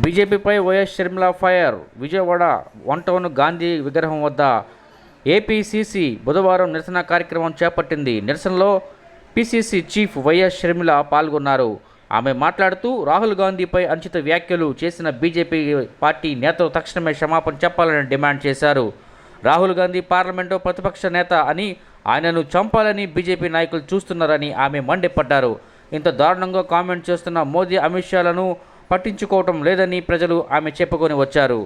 బీజేపీపై YS Sharmila fire Vijayawada one town Gandhi విగ్రహం వద్ద APCC బుధవారం నిరసన కార్యక్రమం చేపట్టింది. నిరసనలో పీసీసీ చీఫ్ వైఎస్ షర్మిల పాల్గొన్నారు. ఆమె మాట్లాడుతూ రాహుల్ గాంధీపై అంచిత వ్యాఖ్యలు చేసిన బీజేపీ పార్టీ నేతలు తక్షణమే క్షమాపణ చెప్పాలని డిమాండ్ చేశారు. రాహుల్ గాంధీ పార్లమెంటు ప్రతిపక్ష నేత అని ఆయనను చంపాలని బీజేపీ నాయకులు చూస్తున్నారని ఆమె మండిపడ్డారు. ఇంత దారుణంగా కామెంట్ చేస్తున్న మోదీ అమిత్ షాలను పట్టించుకోవటం లేదని ప్రజలు ఆమె చెప్పుకొని వచ్చారు.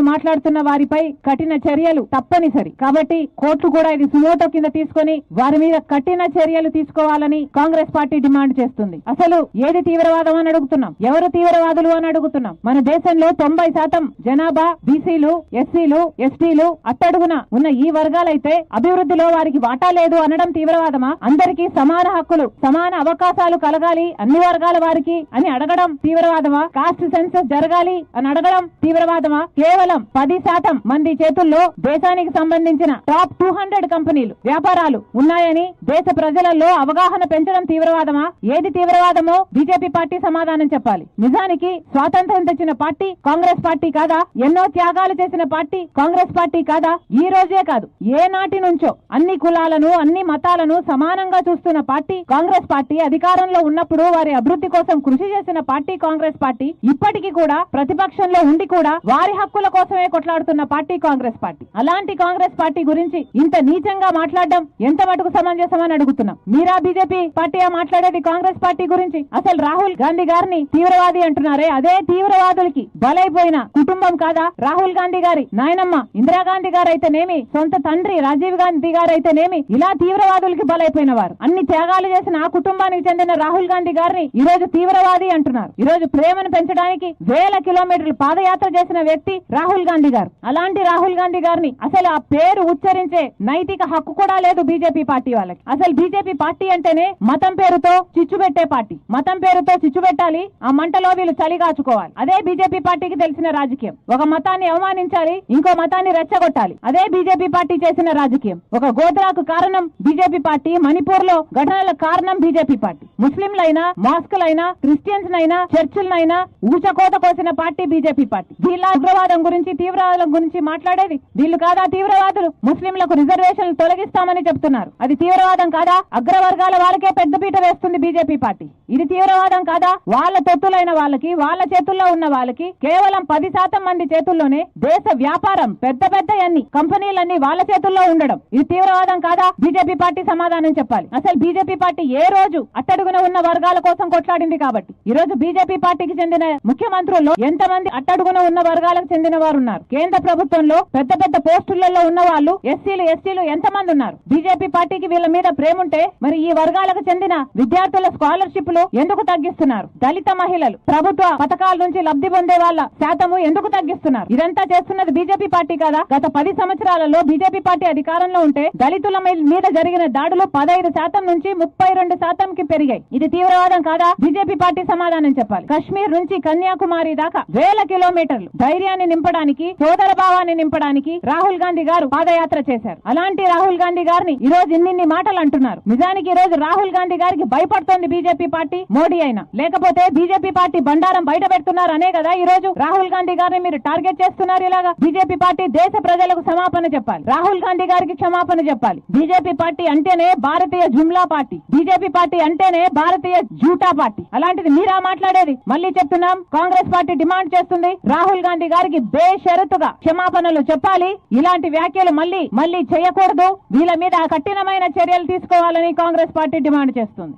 మాట్లాడుతున్న వారిపై కఠిన చర్యలు తప్పనిసరి. కాబట్టి కోర్టు కూడా ఇది సుమోటో కింద తీసుకొని వారి మీద కఠిన చర్యలు తీసుకోవాలని కాంగ్రెస్ పార్టీ డిమాండ్ చేస్తుంది. అసలు ఏది తీవ్రవాదం అని అడుగుతున్నాం? ఎవరు తీవ్రవాదులు అని అడుగుతున్నాం? మన దేశంలో తొంభై శాతం జనాభా బీసీలు ఎస్సీలు ఎస్టీలు అట్టడుగున ఉన్న ఈ వర్గాలైతే అభివృద్ధిలో వారికి వాటా లేదు అనడం తీవ్రవాదమా? అందరికీ సమాన హక్కులు సమాన అవకాశాలు కలగాలి అన్ని వర్గాల వారికి అని అడగడం తీవ్రవాదమా? కాస్ట్ సెన్సస్ జరగాలి అని అడగడం తీవ్రవాదమా? కేవలం పది శాతం మంది చేతుల్లో దేశానికి సంబంధించిన టాప్ టూ హండ్రెడ్ కంపెనీలు వ్యాపారాలు ఉన్నాయని దేశ ప్రజలలో అవగాహన పెంచడం తీవ్రవాదమా? ఏది తీవ్రవాదమో బీజేపీ పార్టీ సమాధానం చెప్పాలి. నిజానికి స్వాతంత్రం తెచ్చిన పార్టీ కాంగ్రెస్ పార్టీ కాదా? ఎన్నో త్యాగాలు చేసిన పార్టీ కాంగ్రెస్ పార్టీ కాదా? ఈ రోజే కాదు. ఏ నాటి నుంచో అన్ని కులాలను అన్ని మతాలను సమానంగా చూస్తున్న పార్టీ కాంగ్రెస్ పార్టీ అధికారంలో ఉన్నప్పుడు వారి అభివృద్ధి కోసం కృషి చేసిన పార్టీ కాంగ్రెస్ పార్టీ ఇప్పటికీ కూడా ప్రతిపక్షంలో ఉండి కూడా వారి హక్కుల కోసమే కొట్లాడుతున్న పార్టీ కాంగ్రెస్ పార్టీ. అలాంటి కాంగ్రెస్ పార్టీ గురించి ఇంత నీచంగా మాట్లాడడం ఎంత మటుకు సమంజసమని అడుగుతున్నాం? మీరా బీజేపీ పార్టీ మాట్లాడేది కాంగ్రెస్ పార్టీ గురించి? అసలు రాహుల్ గాంధీ గారిని తీవ్రవాది అంటున్నారే? అదే తీవ్రవాదులకి బలైపోయిన కుటుంబం కాదా? రాహుల్ గాంధీ గారి నాయనమ్మ ఇందిరాగాంధీ గారు అయితేనేమి సొంత తండ్రి రాజీవ్ గాంధీ గారు అయితేనేమి ఇలా తీవ్రవాదులకి బలైపోయిన వారు. అన్ని త్యాగాలు చేసిన ఆ కుటుంబానికి చెందిన రాహుల్ గాంధీ గారిని ఈ రోజు తీవ్రవాది అంటున్నారు. ఈ రోజు ప్రేమను పెంచడానికి వేల కిలోమీటర్లు పాదయాత్ర చేసిన వ్యక్తి రాహుల్ రాహుల్ గాంధీ గారు. అలాంటి రాహుల్ గాంధీ గారిని అసలు ఆ పేరు ఉచ్చరించే నైతిక హక్కు కూడా లేదు బీజేపీ పార్టీ వాళ్ళకి. అసలు బీజేపీ పార్టీ అంటేనే మతం పేరుతో చిచ్చు పెట్టే పార్టీ. మతం పేరుతో చిచ్చు పెట్టాలి ఆ మంటలో వీళ్ళు చలిగాచుకోవాలి అదే బీజేపీ పార్టీకి తెలిసిన రాజకీయం. ఒక మతాన్ని అవమానించాలి ఇంకో మతాన్ని రెచ్చగొట్టాలి. అదే బీజేపీ పార్టీ చేసిన రాజకీయం. ఒక గోత్రాకు కారణం బీజేపీ పార్టీ మణిపూర్లో ఘటనల కారణం బీజేపీ పార్టీ. ముస్లింలైనా మాస్కులైనా క్రిస్టియన్స్ నైనా చర్చిలనైనా ఊచకోత కోసిన పార్టీ బీజేపీ పార్టీ. వీళ్ళ ఉగ్రవాదం గురించి తీవ్రవాదం గురించి మాట్లాడేది వీళ్ళు కాదా తీవ్రవాదులు? ముస్లింలకు రిజర్వేషన్లు తొలగిస్తామని చెప్తున్నారు. అది తీవ్రవాదం కాదా? అగ్రవర్గాల వాళ్ళకే పెద్దపీట వేస్తుంది బీజేపీ పార్టీ. ఇది తీవ్రవాదం కాదా? వాళ్ళ తొత్తులైన వాళ్ళకి వాళ్ళ చేతుల్లో ఉన్న వాళ్ళకి కేవలం పది శాతం మంది చేతుల్లోనే దేశ వ్యాపారం పెద్ద పెద్ద అన్ని కంపెనీలన్నీ వాళ్ళ చేతుల్లో ఉండడం. ఇది తీవ్రవాదం కాదా? బీజేపీ పార్టీ సమాధానం చెప్పాలి. అసలు బీజేపీ పార్టీ ఏ రోజు అట్టడుగున ఉన్న వర్గాల కోసం కొట్లాడింది కాబట్టి? ఈ రోజు బీజేపీ పార్టీకి చెందిన ముఖ్యమంత్రుల్లో ఎంతమంది అట్టడుగున ఉన్న వర్గాలకు చెందిన వారు ఉన్నారు కేంద్ర ప్రభుత్వంలో పెద్ద పెద్ద పోస్టులలో ఉన్న వాళ్ళు ఎస్సీలు ఎస్టీలు ఎంతమంది ఉన్నారు? బీజేపీ పార్టీకి వీళ్ళ మీద ప్రేమ ఉంటే మరి ఈ వర్గాలకు చెందిన విద్యార్థుల స్కాలర్షిప్లు ఎందుకు తగ్గిస్తున్నారు? దళిత మహిళలు ప్రభుత్వ పథకాల నుంచి లబ్ధి పొందే వాళ్ళ శాతము ఎందుకు తగ్గిస్తున్నారు? ఇదంతా చేస్తున్నది బీజేపీ పార్టీ కదా? గత పది సంవత్సరాలలో బీజేపీ పార్టీ అధికారంలో ఉంటే దళితుల మీద జరిగిన దాడులు పదహైదు శాతం నుంచి ముప్పై రెండు శాతంకి పెరిగాయి. ఇది తీవ్రవాదం కాదా? బీజేపీ పార్టీ సమాధానం చెప్పాలి. కశ్మీర్ నుంచి కన్యాకుమారి దాకా వేల కిలోమీటర్లు. ధైర్యాన్ని నింప నింపడానికి సోదర భావాన్ని నింపడానికి రాహుల్ గాంధీ గారు పాదయాత్ర చేశారు. అలాంటి రాహుల్ గాంధీ గారిని ఈ రోజు ఇన్నిన్ని మాటలు అంటున్నారు. నిజానికి ఈ రోజు రాహుల్ గాంధీ గారికి భయపడుతోంది బీజేపీ పార్టీ మోడీ అయినా. లేకపోతే బీజేపీ పార్టీ బండారం బయట పెడుతున్నారు అనే కదా ఈ రోజు రాహుల్ గాంధీ గారిని మీరు టార్గెట్ చేస్తున్నారు ఇలాగా? బీజేపీ పార్టీ దేశ ప్రజలకు క్షమాపణ చెప్పాలి. రాహుల్ గాంధీ గారికి క్షమాపణ చెప్పాలి. బీజేపీ పార్టీ అంటేనే భారతీయ జుమ్లా పార్టీ. బీజేపీ పార్టీ అంటేనే భారతీయ జూటా పార్టీ. అలాంటిది మీరా మాట్లాడేది? మళ్ళీ చెప్తున్నాం. కాంగ్రెస్ పార్టీ డిమాండ్ చేస్తుంది. రాహుల్ గాంధీ గారికి బేషరతుగా క్షమాపణలు చెప్పాలి. ఇలాంటి వ్యాఖ్యలు మళ్ళీ మళ్ళీ చేయకూడదు. వీళ్ళ మీద కఠినమైన చర్యలు తీసుకోవాలని కాంగ్రెస్ పార్టీ డిమాండ్ చేస్తుంది.